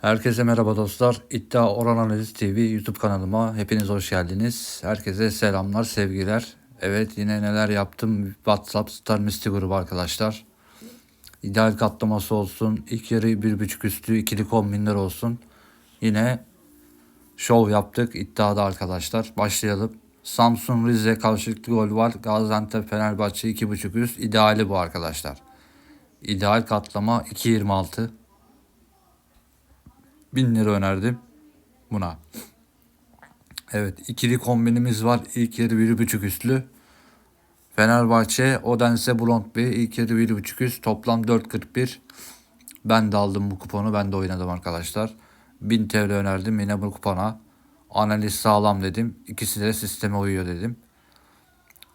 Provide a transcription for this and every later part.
Herkese merhaba dostlar. İddia Oran Analiz TV YouTube kanalıma hepiniz hoş geldiniz. Herkese selamlar, sevgiler. Evet yine neler yaptım. WhatsApp Star Misty grubu arkadaşlar. İdeal katlaması olsun. İlk yarı bir buçuk üstü ikili kombinler olsun. Yine şov yaptık iddiada arkadaşlar. Başlayalım. Samsun Rize karşılıklı gol var. Gaziantep Fenerbahçe iki buçuk üst. İdeali bu arkadaşlar. İdeal katlama 2.26. 1000 lira önerdim buna. Evet ikili kombinimiz var. İlk yarı 1.5 üstlü. Fenerbahçe Odense Brondby ilk yarı 1.5 üst. Toplam 4.41. Ben de aldım bu kuponu. Ben de oynadım arkadaşlar. 1000 TL önerdim yine bu kupona. Analiz sağlam dedim. İkisi de sisteme uyuyor dedim.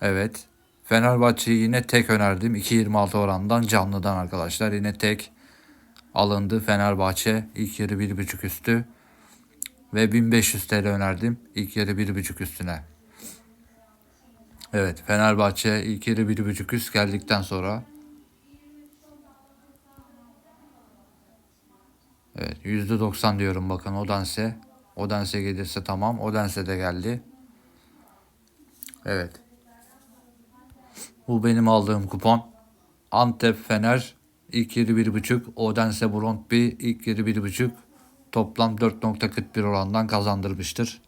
Evet. Fenerbahçe'yi yine tek önerdim. 2.26 orandan canlıdan arkadaşlar. Yine tek alındı Fenerbahçe ilk yarı 1.5 üstü ve 1500 TL önerdim ilk yarı 1.5 üstüne. Evet Fenerbahçe ilk yarı 1.5 üst geldikten sonra Evet %90 diyorum bakın Odense. Odense gelirse tamam. Odense de geldi. Evet. Bu benim aldığım kupon. Antep Fener ilk yarı 1.5. Odense Brondby ilk yarı 1.5. Toplam 4.41 orandan kazandırmıştır.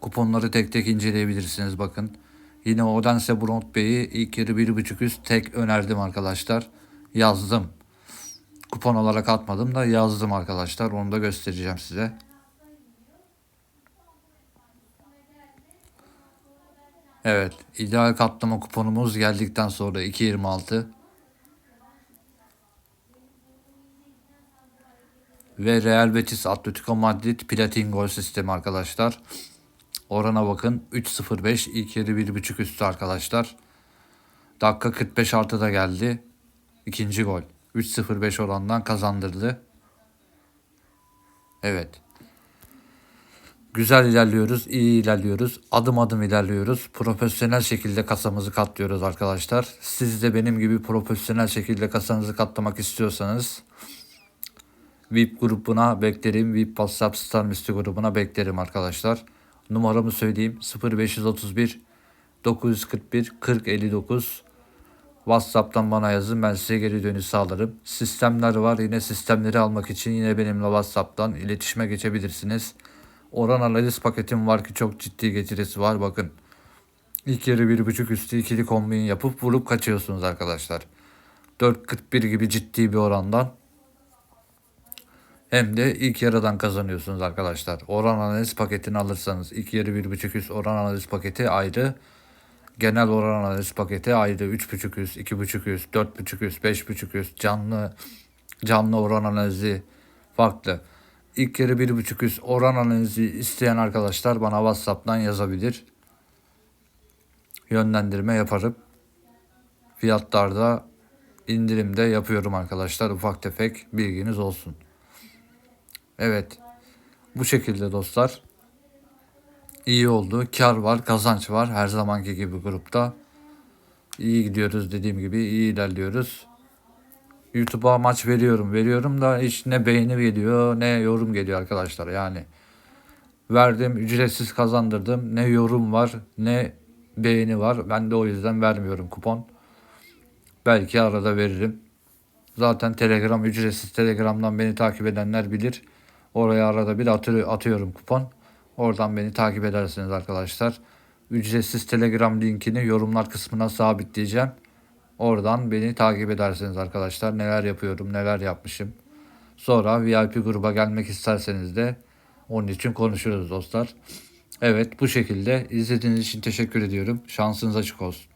Kuponları tek tek inceleyebilirsiniz bakın. Yine Odense Brondby'yi ilk yarı 1.5 üst tek önerdim arkadaşlar. Yazdım. Kupon olarak atmadım da yazdım arkadaşlar. Onu da göstereceğim size. Evet, ideal katlama kuponumuz geldikten sonra 2.26 ve Real Betis Atletico Madrid platin gol sistemi arkadaşlar. Orana bakın 3.05 ilk yarı 1.5 üstü arkadaşlar. Dakika 45 artı da geldi. İkinci gol. 3.05 orandan kazandırdı. Evet. Güzel ilerliyoruz, iyi ilerliyoruz. Adım adım ilerliyoruz. Profesyonel şekilde kasamızı katlıyoruz arkadaşlar. Siz de benim gibi profesyonel şekilde kasanızı katlamak istiyorsanız VIP grubuna beklerim. VIP WhatsApp Star Misty grubuna beklerim arkadaşlar. Numaramı söyleyeyim. 0531 941 4059 WhatsApp'tan bana yazın ben size geri dönüş sağlarım. Sistemler var yine sistemleri almak için yine benimle WhatsApp'tan iletişime geçebilirsiniz. Oran analiz paketim var ki çok ciddi getirisi var bakın. İlk yarı bir buçuk üstü ikili kombin yapıp vurup kaçıyorsunuz arkadaşlar. 4.41 gibi ciddi bir orandan hem de ilk yarıdan kazanıyorsunuz arkadaşlar. Oran analiz paketini alırsanız ilk yarı 1.5 üst oran analiz paketi ayrı. Genel oran analiz paketi ayrı 3.5 üst, 2.5 üst, 4.5 üst, 5.5 üst canlı canlı oran analizi farklı. İlk yarı 1.5 üst oran analizi isteyen arkadaşlar bana WhatsApp'tan yazabilir. Yönlendirme yaparım. Fiyatlarda indirimde yapıyorum arkadaşlar. Ufak tefek bilginiz olsun. Evet. Bu şekilde dostlar. İyi oldu. Kar var, kazanç var. Her zamanki gibi grupta. İyi gidiyoruz dediğim gibi. iyi ilerliyoruz. YouTube'a maç veriyorum. Veriyorum da hiç ne beğeni geliyor ne yorum geliyor arkadaşlar. Yani verdim ücretsiz kazandırdım. Ne yorum var ne beğeni var. Ben de o yüzden vermiyorum kupon. Belki arada veririm. Zaten Telegram ücretsiz Telegram'dan beni takip edenler bilir. Oraya arada bir atıyorum kupon. Oradan beni takip edersiniz arkadaşlar. Ücretsiz Telegram linkini yorumlar kısmına sabitleyeceğim. Oradan beni takip edersiniz arkadaşlar. Neler yapıyorum, neler yapmışım. Sonra VIP gruba gelmek isterseniz de onun için konuşuruz dostlar. Evet bu şekilde izlediğiniz için teşekkür ediyorum. Şansınız açık olsun.